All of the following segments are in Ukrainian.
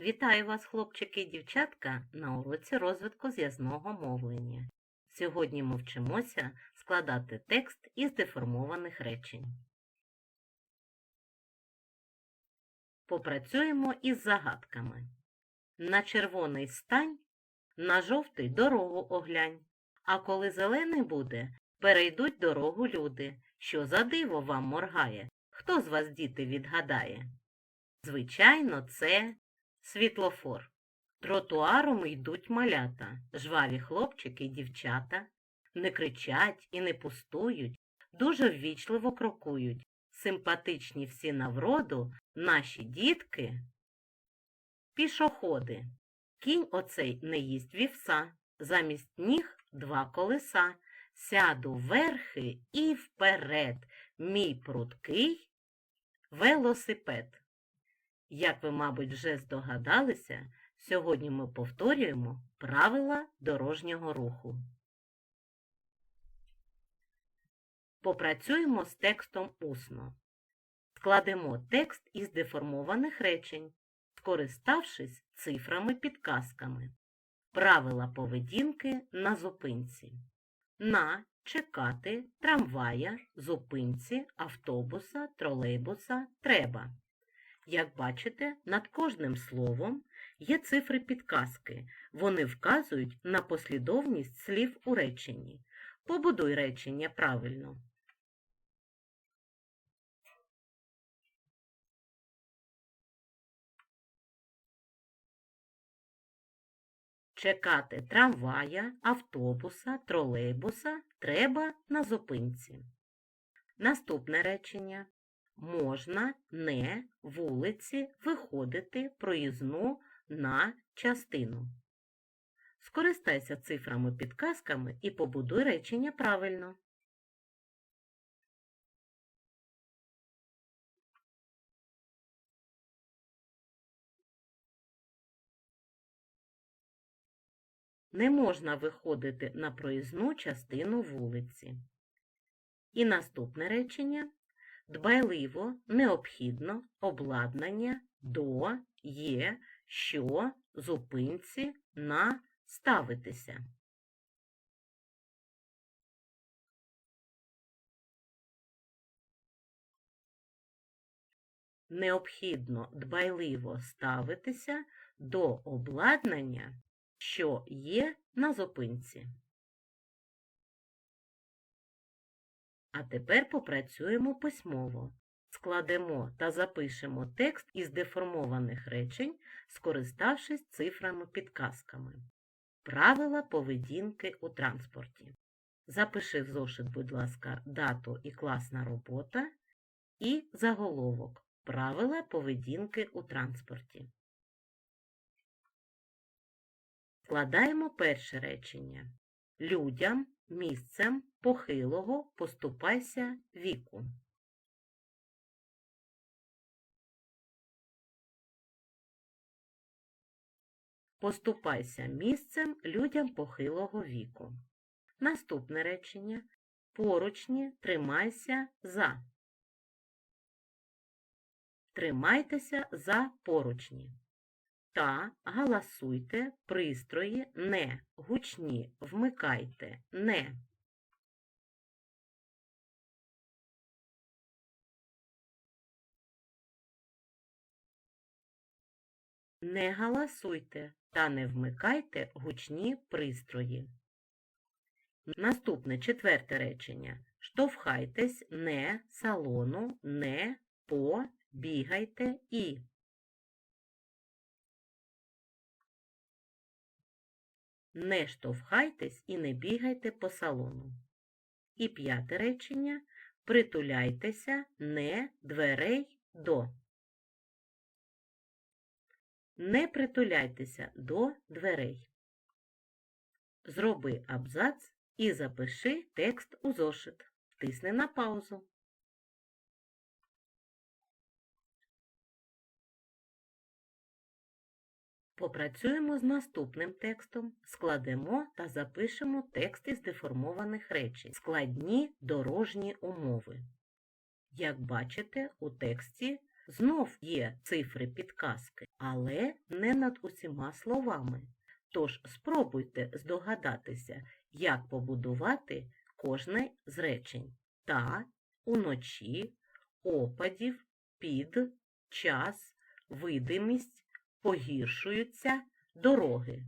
Вітаю вас, хлопчики і дівчатка, на уроці розвитку зв'язного мовлення. Сьогодні ми вчимося складати текст із деформованих речень. Попрацюємо із загадками. На червоний стань, на жовтий дорогу оглянь. А коли зелений буде, перейдуть дорогу люди. Що за диво вам моргає? Хто з вас, діти, відгадає? Звичайно, це світлофор. Тротуаром йдуть малята, жваві хлопчики й дівчата. Не кричать і не пустують, дуже ввічливо крокують. Симпатичні всі на вроду наші дітки. Пішоходи. Кінь оцей не їсть вівса, замість ніг два колеса. Сяду верхи і вперед, мій пруткий велосипед. Як ви, мабуть, вже здогадалися, сьогодні ми повторюємо правила дорожнього руху. Попрацюємо з текстом усно. Складемо текст із деформованих речень, скориставшись цифрами-підказками. Правила поведінки на зупинці. На чекати трамвая, зупинці, автобуса, тролейбуса треба. Як бачите, над кожним словом є цифри підказки. Вони вказують на послідовність слів у реченні. Побудуй речення правильно. Чекати трамвая, автобуса, тролейбуса треба на зупинці. Наступне речення. Можна не вулиці виходити проїзну на частину. Скористайся цифрами-підказками і побудуй речення правильно. Не можна виходити на проїзну частину вулиці. І наступне речення дбайливо, необхідно обладнання до є, що зупинці на ставитися. Необхідно дбайливо ставитися до обладнання, що є на зупинці. А тепер попрацюємо письмово. Складемо та запишемо текст із деформованих речень, скориставшись цифрами-підказками. Правила поведінки у транспорті. Запиши в зошит, будь ласка, дату і класна робота і заголовок. Правила поведінки у транспорті. Складаємо перше речення. Людям місцем похилого поступайся віку. Поступайся місцем людям похилого віку. Наступне речення. Поручні тримайся за. Тримайтеся за поручні. Та галасуйте пристрої не гучні, вмикайте не. Не галасуйте та не вмикайте гучні пристрої. Наступне четверте речення. Штовхайтесь не салону, не по, бігайте і. Не штовхайтесь і не бігайте по салону. І п'яте речення. Притуляйтеся не дверей до. Не притуляйтеся до дверей. Зроби абзац і запиши текст у зошит. Тисни на паузу. Попрацюємо з наступним текстом, складемо та запишемо текст із деформованих речень. Складні дорожні умови. Як бачите, у тексті знов є цифри підказки, але не над усіма словами. Тож спробуйте здогадатися, як побудувати кожне з речень та, уночі, опадів, під, час, видимість, погіршуються, дороги.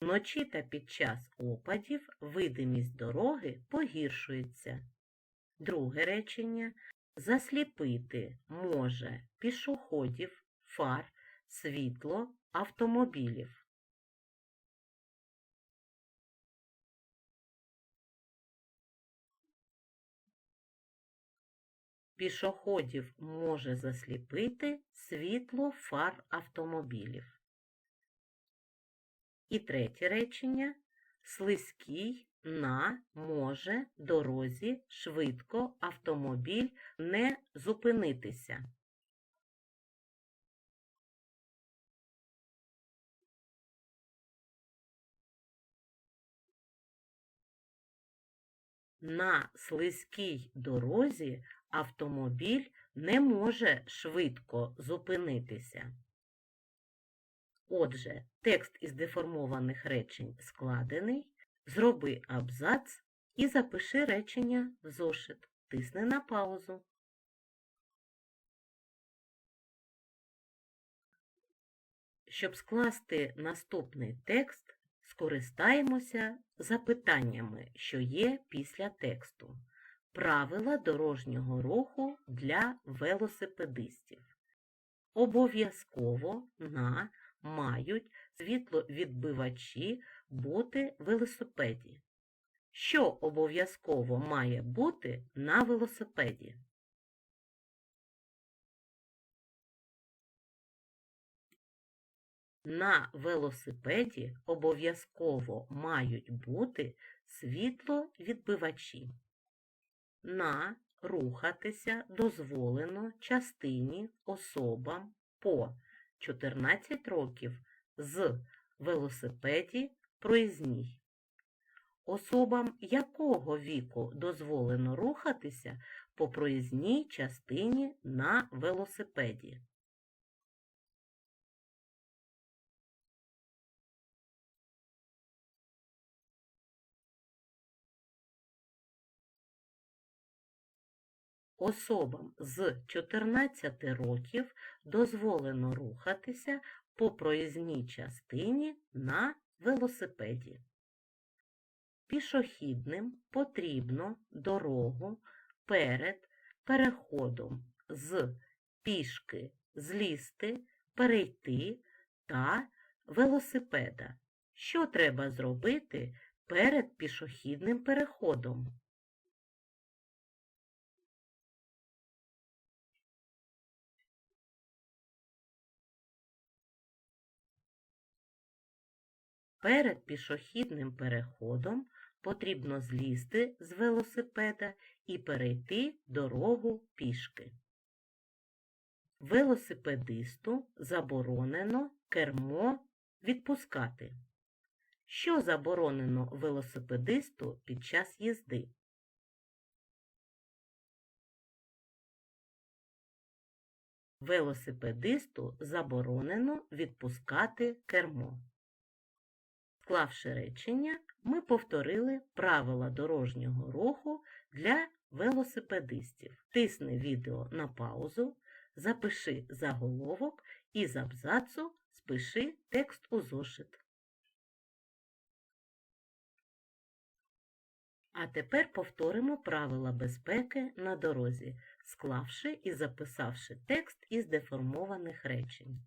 Вночі та під час опадів видимість дороги погіршується. Друге речення засліпити може пішоходів, фар, світло, автомобілів. Пішоходів може засліпити світло фар автомобілів. І третє речення слизький на може дорозі швидко автомобіль не зупинитися. На слизькій дорозі автомобіль не може швидко зупинитися. Отже, текст із деформованих речень складений. Зроби абзац і запиши речення в зошит. Тисни на паузу. Щоб скласти наступний текст, скористаємося запитаннями, що є після тексту. Правила дорожнього руху для велосипедистів. Обов'язково на мають світловідбивачі бути велосипеді. Що обов'язково має бути на велосипеді? На велосипеді обов'язково мають бути світловідбивачі. На рухатися дозволено частині особам по 14 років з велосипеді проїзній. Особам якого віку дозволено рухатися по проїзній частині на велосипеді? Особам з 14 років дозволено рухатися по проїзній частині на велосипеді. Пішохідним потрібно дорогу перед переходом з пішки злізти, перейти та велосипеда. Що треба зробити перед пішохідним переходом? Перед пішохідним переходом потрібно злізти з велосипеда і перейти дорогу пішки. Велосипедисту заборонено кермо відпускати. Що заборонено велосипедисту під час їзди? Велосипедисту заборонено відпускати кермо. Склавши речення, ми повторили правила дорожнього руху для велосипедистів. Тисни відео на паузу, запиши заголовок і з абзацу спиши текст у зошит. А тепер повторимо правила безпеки на дорозі, склавши і записавши текст із деформованих речень.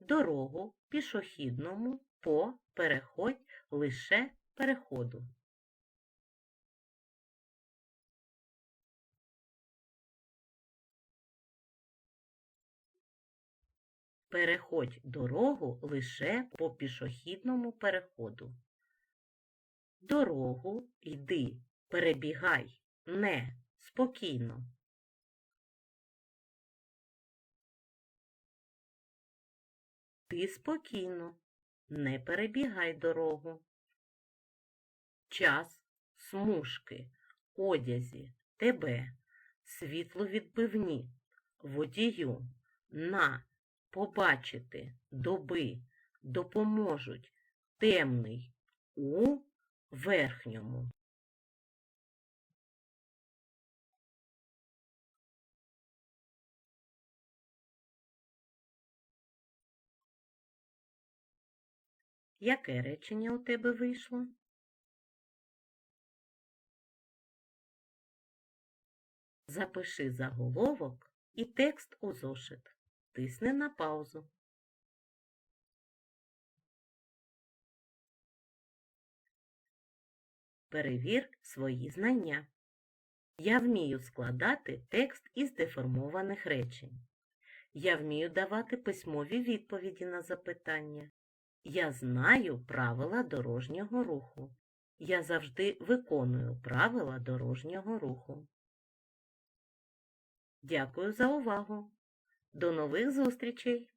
Дорогу пішохідному по переходь лише переходу. Переходь дорогу лише по пішохідному переходу. Дорогу йди, перебігай, не спокійно. Ти спокійно, не перебігай дорогу. Час смужки, одязі, тебе, світловідбивні, водію, на, побачити, доби, допоможуть, темний, у верхньому. Яке речення у тебе вийшло? Запиши заголовок і текст у зошит. Тисни на паузу. Перевір свої знання. Я вмію складати текст із деформованих речень. Я вмію давати письмові відповіді на запитання. Я знаю правила дорожнього руху. Я завжди виконую правила дорожнього руху. Дякую за увагу. До нових зустрічей!